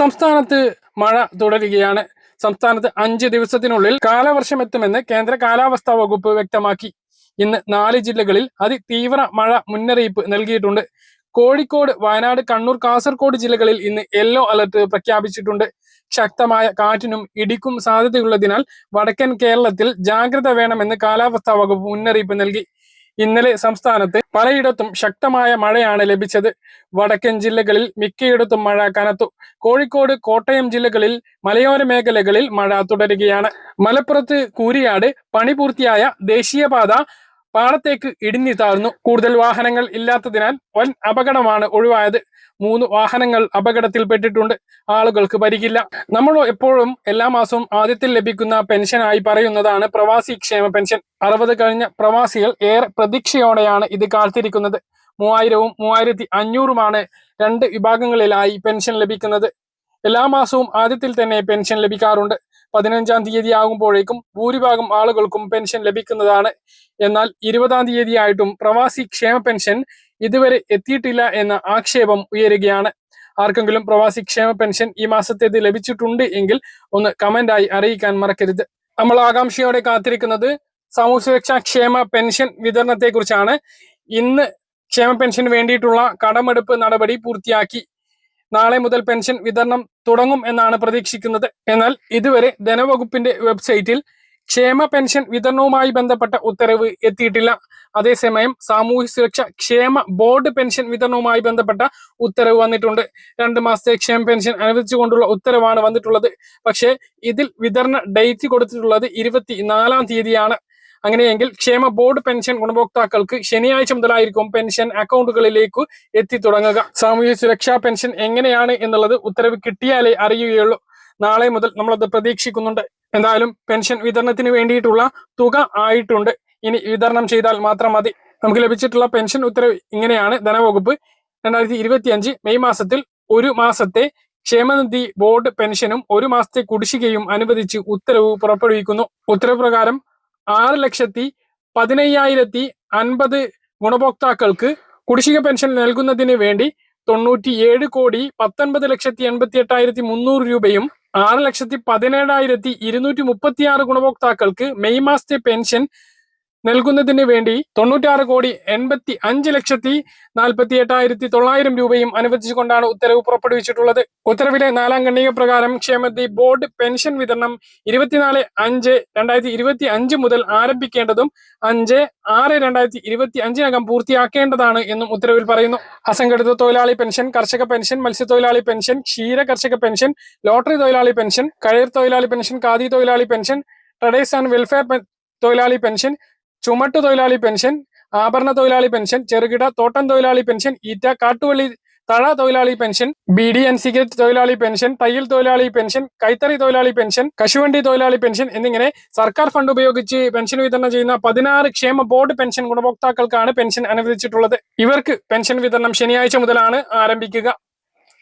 സംസ്ഥാനത്ത് മഴ തുടരുകയാണ്. സംസ്ഥാനത്ത് അഞ്ച് ദിവസത്തിനുള്ളിൽ കാലവർഷം എത്തുമെന്ന് കേന്ദ്ര കാലാവസ്ഥാ വകുപ്പ് വ്യക്തമാക്കി. ഇന്ന് നാല് ജില്ലകളിൽ അതിതീവ്ര മഴ മുന്നറിയിപ്പ് നൽകിയിട്ടുണ്ട്. കോഴിക്കോട് വയനാട് കണ്ണൂർ കാസർഗോഡ് ജില്ലകളിൽ ഇന്ന് യെല്ലോ അലർട്ട് പ്രഖ്യാപിച്ചിട്ടുണ്ട്. ശക്തമായ കാറ്റിനും ഇടിക്കും സാധ്യതയുള്ളതിനാൽ വടക്കൻ കേരളത്തിൽ ജാഗ്രത വേണമെന്ന് കാലാവസ്ഥാ വകുപ്പ് മുന്നറിയിപ്പ് നൽകി. ഇന്നലെ സംസ്ഥാനത്ത് പലയിടത്തും ശക്തമായ മഴയാണ് ലഭിച്ചത്. വടക്കൻ ജില്ലകളിൽ മിക്കയിടത്തും മഴ കനത്തു. കോഴിക്കോട് കോട്ടയം ജില്ലകളിൽ മലയോര മേഖലകളിൽ മഴ തുടരുകയാണ്. മലപ്പുറത്ത് കൂരിയാട് പണി പൂർത്തിയായ ദേശീയപാത പാടത്തേക്ക് ഇടിഞ്ഞു താഴ്ന്നു. കൂടുതൽ വാഹനങ്ങൾ ഇല്ലാത്തതിനാൽ വൻ അപകടമാണ് ഒഴിവായത്. മൂന്ന് വാഹനങ്ങൾ അപകടത്തിൽപ്പെട്ടിട്ടുണ്ട്. ആളുകൾക്ക് പരിക്കില്ല. നമ്മൾ എപ്പോഴും എല്ലാ മാസവും ആദ്യത്തിൽ ലഭിക്കുന്ന പെൻഷനായി പറയുന്നതാണ് പ്രവാസി ക്ഷേമ പെൻഷൻ. അറുപത് കഴിഞ്ഞ പ്രവാസികൾ ഏറെ പ്രതീക്ഷയോടെയാണ് ഇത് കാത്തിരിക്കുന്നത്. മൂവായിരവും മൂവായിരത്തി അഞ്ഞൂറുമാണ് രണ്ട് വിഭാഗങ്ങളിലായി പെൻഷൻ ലഭിക്കുന്നത്. എല്ലാ മാസവും ആദ്യത്തിൽ തന്നെ പെൻഷൻ ലഭിക്കാറുണ്ട്. പതിനഞ്ചാം തീയതി ആകുമ്പോഴേക്കും ഭൂരിഭാഗം ആളുകൾക്കും പെൻഷൻ ലഭിക്കുന്നതാണ്. എന്നാൽ ഇരുപതാം തീയതി ആയിട്ടും പ്രവാസി ക്ഷേമ പെൻഷൻ ഇതുവരെ എത്തിയിട്ടില്ല എന്ന ആക്ഷേപം ഉയരുകയാണ്. ആർക്കെങ്കിലും പ്രവാസി ക്ഷേമ പെൻഷൻ ഈ മാസത്തേത് ലഭിച്ചിട്ടുണ്ട് എങ്കിൽ ഒന്ന് കമന്റായി അറിയിക്കാൻ മറക്കരുത്. നമ്മൾ ആകാംക്ഷയോടെ കാത്തിരിക്കുന്നത് സാമൂഹ്യ സുരക്ഷാ ക്ഷേമ പെൻഷൻ വിതരണത്തെ കുറിച്ചാണ് ഇന്ന് ക്ഷേമ പെൻഷന് വേണ്ടിയിട്ടുള്ള കടമെടുപ്പ് നടപടി പൂർത്തിയാക്കി. നാളെ മുതൽ പെൻഷൻ വിതരണം തുടങ്ങും എന്നാണ് പ്രതീക്ഷിക്കുന്നത്. എന്നാൽ ഇതുവരെ ധനവകുപ്പിന്റെ വെബ്സൈറ്റിൽ ക്ഷേമ പെൻഷൻ വിതരണവുമായി ബന്ധപ്പെട്ട ഉത്തരവ് എത്തിയിട്ടില്ല. അതേസമയം സാമൂഹ്യ സുരക്ഷ ക്ഷേമ ബോർഡ് പെൻഷൻ വിതരണവുമായി ബന്ധപ്പെട്ട ഉത്തരവ് വന്നിട്ടുണ്ട്. രണ്ട് മാസത്തെ ക്ഷേമ പെൻഷൻ അനുവദിച്ചുകൊണ്ടുള്ള ഉത്തരവാണ് വന്നിട്ടുള്ളത്. പക്ഷേ ഇതിൽ വിതരണ ഡേറ്റ് കൊടുത്തിട്ടുള്ളത് ഇരുപത്തി നാലാം തീയതിയാണ്. അങ്ങനെയെങ്കിൽ ക്ഷേമ ബോർഡ് പെൻഷൻ ഗുണഭോക്താക്കൾക്ക് ശനിയാഴ്ച മുതലായിരിക്കും പെൻഷൻ അക്കൗണ്ടുകളിലേക്ക് എത്തി തുടങ്ങുക സാമൂഹ്യ സുരക്ഷാ പെൻഷൻ എങ്ങനെയാണ് എന്നുള്ളത് ഉത്തരവ് കിട്ടിയാലേ അറിയുകയുള്ളൂ. നാളെ മുതൽ നമ്മളത് പ്രതീക്ഷിക്കുന്നുണ്ട്. എന്തായാലും പെൻഷൻ വിതരണത്തിന് വേണ്ടിയിട്ടുള്ള തുക ആയിട്ടുണ്ട്. ഇനി വിതരണം ചെയ്താൽ മാത്രം മതി. നമുക്ക് ലഭിച്ചിട്ടുള്ള പെൻഷൻ ഉത്തരവ് ഇങ്ങനെയാണ്. ധനവകുപ്പ് രണ്ടായിരത്തി ഇരുപത്തി അഞ്ച് മെയ് മാസത്തിൽ ഒരു മാസത്തെ ക്ഷേമനിധി ബോർഡ് പെൻഷനും ഒരു മാസത്തെ കുടിശ്ശികയും അനുവദിച്ച് ഉത്തരവ് പുറപ്പെടുവിക്കുന്നു. ഉത്തരവ് പ്രകാരം ആറ് ലക്ഷത്തി പതിനയ്യായിരത്തി അൻപത് ഗുണഭോക്താക്കൾക്ക് കുടിശ്ശിക പെൻഷൻ നൽകുന്നതിന് വേണ്ടി തൊണ്ണൂറ്റിയേഴ് കോടി പത്തൊൻപത് ലക്ഷത്തി എൺപത്തി എട്ടായിരത്തി മുന്നൂറ് രൂപയും ആറ് ലക്ഷത്തി പതിനേഴായിരത്തി ഇരുന്നൂറ്റി മുപ്പത്തി ആറ് ഗുണഭോക്താക്കൾക്ക് മെയ് മാസത്തെ പെൻഷൻ നൽകുന്നതിന് വേണ്ടി തൊണ്ണൂറ്റാറ് കോടി എൺപത്തി അഞ്ച് ലക്ഷത്തി നാൽപ്പത്തി എട്ടായിരത്തി തൊള്ളായിരം രൂപയും അനുവദിച്ചുകൊണ്ടാണ് ഉത്തരവ് പുറപ്പെടുവിച്ചിട്ടുള്ളത്. ഉത്തരവിലെ നാലാം ഖണ്ഡിക പ്രകാരം ക്ഷേമനിധി ബോർഡ് പെൻഷൻ വിതരണം ഇരുപത്തിനാല് അഞ്ച് രണ്ടായിരത്തി ഇരുപത്തി അഞ്ച് മുതൽ ആരംഭിക്കേണ്ടതും അഞ്ച് ആറ് രണ്ടായിരത്തി ഇരുപത്തി അഞ്ചിനകം പൂർത്തിയാക്കേണ്ടതാണ് എന്നും ഉത്തരവിൽ പറയുന്നു. അസംഘടിത തൊഴിലാളി പെൻഷൻ കർഷക പെൻഷൻ മത്സ്യത്തൊഴിലാളി പെൻഷൻ ക്ഷീര കർഷക പെൻഷൻ ലോട്ടറി തൊഴിലാളി പെൻഷൻ കയർ തൊഴിലാളി പെൻഷൻ ഖാദി തൊഴിലാളി പെൻഷൻ ട്രഡേഴ്സ് ആൻഡ് വെൽഫെയർ തൊഴിലാളി പെൻഷൻ ചുമട്ടു തൊഴിലാളി പെൻഷൻ ആഭരണ തൊഴിലാളി പെൻഷൻ ചെറുകിട തോട്ടം തൊഴിലാളി പെൻഷൻ ഈറ്റ കാട്ടുവള്ളി തഴ തൊഴിലാളി pension B D N cigarette തൊഴിലാളി പെൻഷൻ തയ്യൽ തൊഴിലാളി പെൻഷൻ കൈത്തറി തൊഴിലാളി പെൻഷൻ കശുവണ്ടി തൊഴിലാളി പെൻഷൻ എന്നിങ്ങനെ സർക്കാർ ഫണ്ട് ഉപയോഗിച്ച് പെൻഷൻ വിതരണം ചെയ്യുന്ന പതിനാറ് ക്ഷേമ ബോർഡ് പെൻഷൻ ഗുണഭോക്താക്കൾക്കാണ് പെൻഷൻ അനുവദിച്ചിട്ടുള്ളത്. ഇവർക്ക് പെൻഷൻ വിതരണം ശനിയാഴ്ച മുതലാണ് ആരംഭിക്കുക.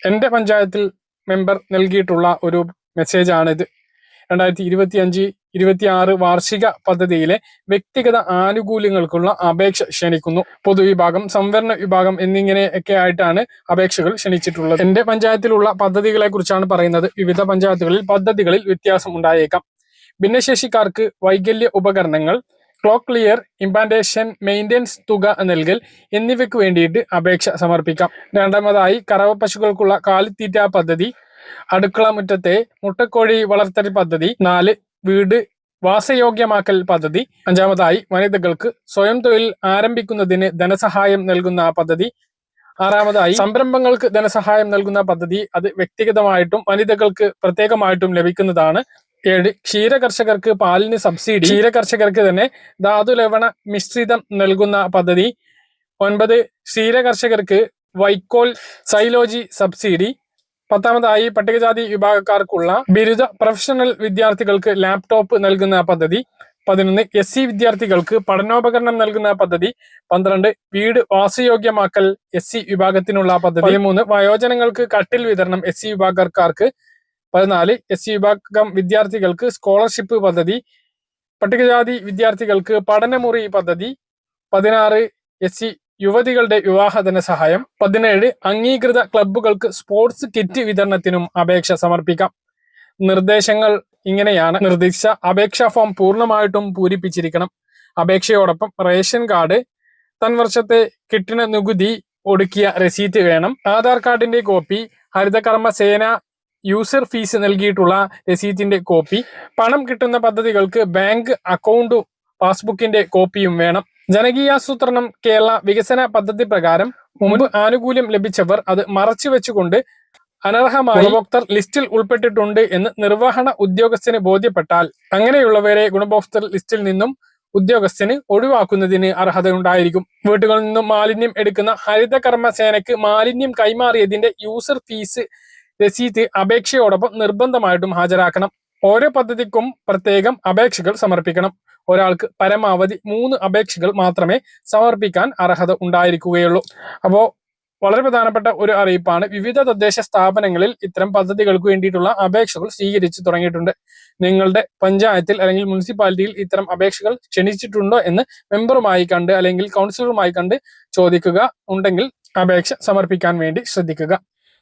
എന്റെ പഞ്ചായത്തിൽ മെമ്പർ നൽകിയിട്ടുള്ള ഒരു മെസ്സേജ് ഇത് രണ്ടായിരത്തി ഇരുപത്തി അഞ്ച് ഇരുപത്തി ആറ് വാർഷിക പദ്ധതിയിലെ വ്യക്തിഗത ആനുകൂല്യങ്ങൾക്കുള്ള അപേക്ഷ ക്ഷണിക്കുന്നു. പൊതുവിഭാഗം സംവരണ വിഭാഗം എന്നിങ്ങനെയൊക്കെ ആയിട്ടാണ് അപേക്ഷകൾ ക്ഷണിച്ചിട്ടുള്ളത്. എന്റെ പഞ്ചായത്തിലുള്ള പദ്ധതികളെ കുറിച്ചാണ് പറയുന്നത്. വിവിധ പഞ്ചായത്തുകളിൽ പദ്ധതികളിൽ വ്യത്യാസം ഉണ്ടായേക്കാം. ഭിന്നശേഷിക്കാർക്ക് വൈകല്യ ഉപകരണങ്ങൾ ക്ലോക്ക് ക്ലിയർ ഇംപാന്റേഷൻ മെയിന്റെനൻസ് തുക നൽകൽ എന്നിവയ്ക്ക് വേണ്ടിയിട്ട് അപേക്ഷ സമർപ്പിക്കാം. രണ്ടാമതായി കറവ പശുക്കൾക്കുള്ള കാലിത്തീറ്റ പദ്ധതി അടുക്കള മുറ്റത്തെ മുട്ടക്കോഴി വളർത്തൽ പദ്ധതി നാല് വീട് വാസയോഗ്യമാക്കൽ പദ്ധതി. അഞ്ചാമതായി വനിതകൾക്ക് സ്വയം തൊഴിൽ ആരംഭിക്കുന്നതിന് ധനസഹായം നൽകുന്ന പദ്ധതി. ആറാമതായി സംരംഭങ്ങൾക്ക് ധനസഹായം നൽകുന്ന പദ്ധതി അത് വ്യക്തിഗതമായിട്ടും വനിതകൾക്ക് പ്രത്യേകമായിട്ടും ലഭിക്കുന്നതാണ്. ഏഴ് ക്ഷീര കർഷകർക്ക് പാലിന് സബ്സിഡി ക്ഷീര കർഷകർക്ക് തന്നെ ധാതു ലവണ മിശ്രിതം നൽകുന്ന പദ്ധതി. ഒൻപത് ക്ഷീര കർഷകർക്ക് വൈക്കോൽ സൈലോജി സബ്സിഡി പത്താമതായി പട്ടികജാതി വിഭാഗക്കാർക്കുള്ള ബിരുദ പ്രൊഫഷണൽ വിദ്യാർത്ഥികൾക്ക് ലാപ്ടോപ്പ് നൽകുന്ന പദ്ധതി. പതിനൊന്ന് എസ് സി വിദ്യാർത്ഥികൾക്ക് പഠനോപകരണം നൽകുന്ന പദ്ധതി. പന്ത്രണ്ട് വീട് വാസയോഗ്യമാക്കൽ എസ് സി വിഭാഗത്തിനുള്ള പദ്ധതി. പതിമൂന്ന് വയോജനങ്ങൾക്ക് കട്ടിൽ വിതരണം എസ് സി വിഭാഗക്കാർക്ക്. പതിനാല് എസ് സി വിഭാഗം വിദ്യാർത്ഥികൾക്ക് സ്കോളർഷിപ്പ് പദ്ധതി. പട്ടികജാതി വിദ്യാർത്ഥികൾക്ക് പഠനമുറി പദ്ധതി. പതിനാറ് എസ് സി യുവതികളുടെ വിവാഹ ധനസഹായം പതിനേഴ് അംഗീകൃത ക്ലബ്ബുകൾക്ക് സ്പോർട്സ് കിറ്റ് വിതരണത്തിനും അപേക്ഷ സമർപ്പിക്കാം. നിർദ്ദേശങ്ങൾ ഇങ്ങനെയാണ്. നിർദ്ദിഷ്ട അപേക്ഷാ ഫോം പൂർണമായിട്ടും പൂരിപ്പിച്ചിരിക്കണം. അപേക്ഷയോടൊപ്പം റേഷൻ കാർഡ് തൻവർഷത്തെ കിട്ടിന നികുതി ഒടുക്കിയ റെസീറ്റ് വേണം. ആധാർ കാർഡിന്റെ കോപ്പി ഹരിതകർമ്മ സേന യൂസർ ഫീസ് നൽകിയിട്ടുള്ള രസീറ്റിന്റെ കോപ്പി പണം കിട്ടുന്ന പദ്ധതികൾക്ക് ബാങ്ക് അക്കൗണ്ടും പാസ്ബുക്കിന്റെ കോപ്പിയും വേണം. ജനകീയാസൂത്രണം കേരള വികസന പദ്ധതി പ്രകാരം മുമ്പ് ആനുകൂല്യം ലഭിച്ചവർ അത് മറച്ചു വെച്ചുകൊണ്ട് അനർഹമായി ഗുണഭോക്തർ ലിസ്റ്റിൽ ഉൾപ്പെട്ടിട്ടുണ്ട് എന്ന് നിർവഹണ ഉദ്യോഗസ്ഥന് ബോധ്യപ്പെട്ടാൽ അങ്ങനെയുള്ളവരെ ഗുണഭോക്തൃ ലിസ്റ്റിൽ നിന്നും ഉദ്യോഗസ്ഥന് ഒഴിവാക്കുന്നതിന് അർഹതയുണ്ടായിരിക്കും. വീട്ടുകളിൽ നിന്നും മാലിന്യം എടുക്കുന്ന ഹരിതകർമ്മ സേനയ്ക്ക് മാലിന്യം കൈമാറിയതിന്റെ യൂസർ ഫീസ് രസീത് അപേക്ഷയോടൊപ്പം നിർബന്ധമായിട്ടും ഹാജരാക്കണം. ഓരോ പദ്ധതിക്കും പ്രത്യേകം അപേക്ഷകൾ സമർപ്പിക്കണം. ഒരാൾക്ക് പരമാവധി മൂന്ന് അപേക്ഷകൾ മാത്രമേ സമർപ്പിക്കാൻ അർഹത ഉണ്ടായിരിക്കുകയുള്ളൂ. അപ്പോ വളരെ പ്രധാനപ്പെട്ട ഒരു അറിയിപ്പാണ്. വിവിധ തദ്ദേശ സ്ഥാപനങ്ങളിൽ ഇത്തരം പദ്ധതികൾക്ക് വേണ്ടിയിട്ടുള്ള അപേക്ഷകൾ സ്വീകരിച്ചു തുടങ്ങിയിട്ടുണ്ട്. നിങ്ങളുടെ പഞ്ചായത്തിൽ അല്ലെങ്കിൽ മുനിസിപ്പാലിറ്റിയിൽ ഇത്തരം അപേക്ഷകൾ ക്ഷണിച്ചിട്ടുണ്ടോ എന്ന് മെമ്പറുമായി കണ്ട് അല്ലെങ്കിൽ കൗൺസിലറുമായി കണ്ട് ചോദിക്കുക. ഉണ്ടെങ്കിൽ അപേക്ഷ സമർപ്പിക്കാൻ വേണ്ടി ശ്രദ്ധിക്കുക.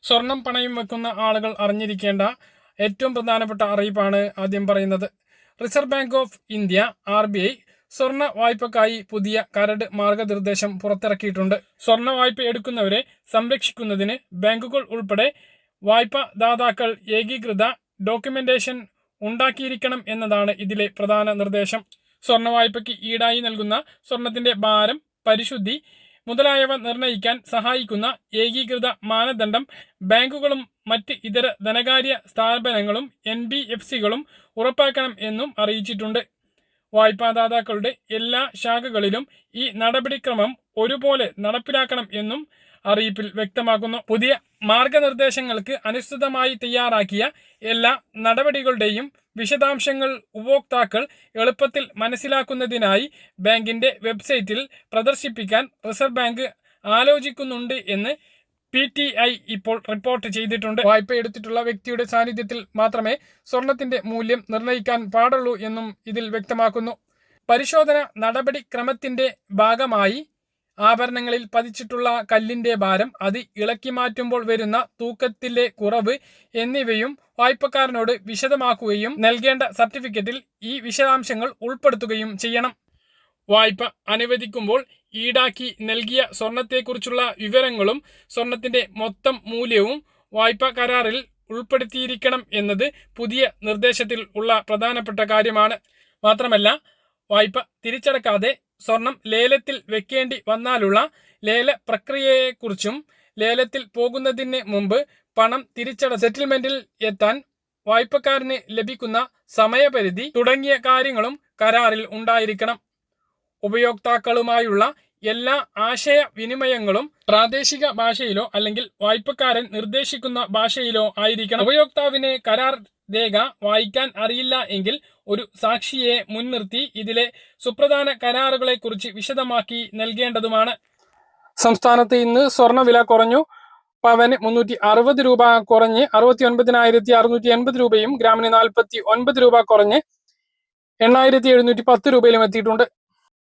സ്വർണം പണയം വെക്കുന്ന ആളുകൾ അറിഞ്ഞിരിക്കേണ്ട ഏറ്റവും പ്രധാനപ്പെട്ട അറിയിപ്പാണ് ആദ്യം പറയുന്നത്. Reserve Bank of India R B I സ്വർണ വായ്പക്കായി പുതിയ കരട് മാർഗനിർദ്ദേശം പുറത്തിറക്കിയിട്ടുണ്ട്. സ്വർണ വായ്പ എടുക്കുന്നവരെ സംരക്ഷിക്കുന്നതിന് ബാങ്കുകൾ ഉൾപ്പെടെ വായ്പദാതാക്കൾ ഏകീകൃത ഡോക്യുമെന്റേഷൻ ഉണ്ടാക്കിയിരിക്കണം എന്നതാണ് ഇതിലെ പ്രധാന നിർദ്ദേശം. സ്വർണ വായ്പയ്ക്ക് ഈടായി നൽകുന്ന സ്വർണത്തിന്റെ ഭാരം പരിശുദ്ധി മുതലായവ നിർണയിക്കാൻ സഹായിക്കുന്ന ഏകീകൃത മാനദണ്ഡം ബാങ്കുകളും മറ്റ് ഇതര ധനകാര്യ സ്ഥാപനങ്ങളും എൻ ബി എഫ് സികളും ഉറപ്പാക്കണം എന്നും അറിയിച്ചിട്ടുണ്ട്. വായ്പാദാതാക്കളുടെ എല്ലാ ശാഖകളിലും ഈ നടപടിക്രമം ഒരുപോലെ നടപ്പിലാക്കണം എന്നും അറിയിപ്പിൽ വ്യക്തമാക്കുന്നു. പുതിയ മാർഗനിർദ്ദേശങ്ങൾക്ക് അനുസൃതമായി തയ്യാറാക്കിയ എല്ലാ നടപടികളുടെയും വിശദാംശങ്ങൾ ഉപഭോക്താക്കൾ എളുപ്പത്തിൽ മനസ്സിലാക്കുന്നതിനായി ബാങ്കിന്റെ വെബ്സൈറ്റിൽ പ്രദർശിപ്പിക്കാൻ റിസർവ് ബാങ്ക് ആലോചിക്കുന്നുണ്ട് എന്ന് പി ടി ഐ ഇപ്പോൾ റിപ്പോർട്ട് ചെയ്തിട്ടുണ്ട്. വായ്പ എടുത്തിട്ടുള്ള വ്യക്തിയുടെ സാന്നിധ്യത്തിൽ മാത്രമേ സ്വർണത്തിന്റെ മൂല്യം നിർണയിക്കാൻ പാടുള്ളൂ എന്നും ഇതിൽ വ്യക്തമാക്കുന്നു. പരിശോധന നടപടിക്രമത്തിന്റെ ഭാഗമായി ആഭരണങ്ങളിൽ പതിച്ചിട്ടുള്ള കല്ലിന്റെ ഭാരം അത് ഇളക്കി മാറ്റുമ്പോൾ വരുന്ന തൂക്കത്തിലെ കുറവ് എന്നിവയും വായ്പക്കാരനോട് വിശദമാക്കുകയും നൽകേണ്ട സർട്ടിഫിക്കറ്റിൽ ഈ വിശദാംശങ്ങൾ ഉൾപ്പെടുത്തുകയും ചെയ്യണം. വായ്പ അനുവദിക്കുമ്പോൾ ഈടാക്കി നൽകിയ സ്വർണത്തെക്കുറിച്ചുള്ള വിവരങ്ങളും സ്വർണത്തിന്റെ മൊത്തം മൂല്യവും വായ്പ കരാറിൽ ഉൾപ്പെടുത്തിയിരിക്കണം എന്നത് പുതിയ നിർദ്ദേശത്തിൽ ഉള്ള പ്രധാനപ്പെട്ട കാര്യമാണ്. മാത്രമല്ല വായ്പ തിരിച്ചടക്കാതെ സ്വർണം ലേലത്തിൽ വെക്കേണ്ടി വന്നാലുള്ള ലേല പ്രക്രിയയെക്കുറിച്ചും ലേലത്തിൽ പോകുന്നതിന് മുമ്പ് പണം തിരിച്ചട സെറ്റിൽമെന്റിൽ എത്താൻ വായ്പക്കാരന് ലഭിക്കുന്ന സമയപരിധി തുടങ്ങിയ കാര്യങ്ങളും കരാറിൽ ഉണ്ടായിരിക്കണം. ഉപയോക്താക്കളുമായുള്ള എല്ലാ ആശയവിനിമയങ്ങളും പ്രാദേശിക ഭാഷയിലോ അല്ലെങ്കിൽ വായ്പക്കാരൻ നിർദ്ദേശിക്കുന്ന ഭാഷയിലോ ആയിരിക്കണം. ഉപയോക്താവിനെ കരാർ രേഖ വായിക്കാൻ അറിയില്ല എങ്കിൽ ഒരു സാക്ഷിയെ മുൻനിർത്തി ഇതിലെ സുപ്രധാന കരാറുകളെ കുറിച്ച് വിശദമാക്കി നൽകേണ്ടതുമാണ്. സംസ്ഥാനത്ത് ഇന്ന് സ്വർണവില കുറഞ്ഞു. പവന് മുന്നൂറ്റി അറുപത് രൂപ കുറഞ്ഞ് അറുപത്തി ഒൻപതിനായിരത്തി അറുന്നൂറ്റി എൺപത് രൂപയും ഗ്രാമിന് നാൽപ്പത്തി ഒൻപത് രൂപ കുറഞ്ഞ് എണ്ണായിരത്തി എഴുന്നൂറ്റി പത്ത് രൂപയിലും എത്തിയിട്ടുണ്ട്.